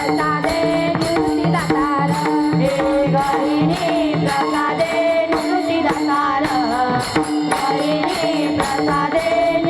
सा गायनीदा देई बेलना देवा दर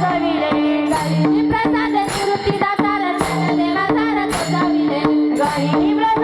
करी रे गाय Bye.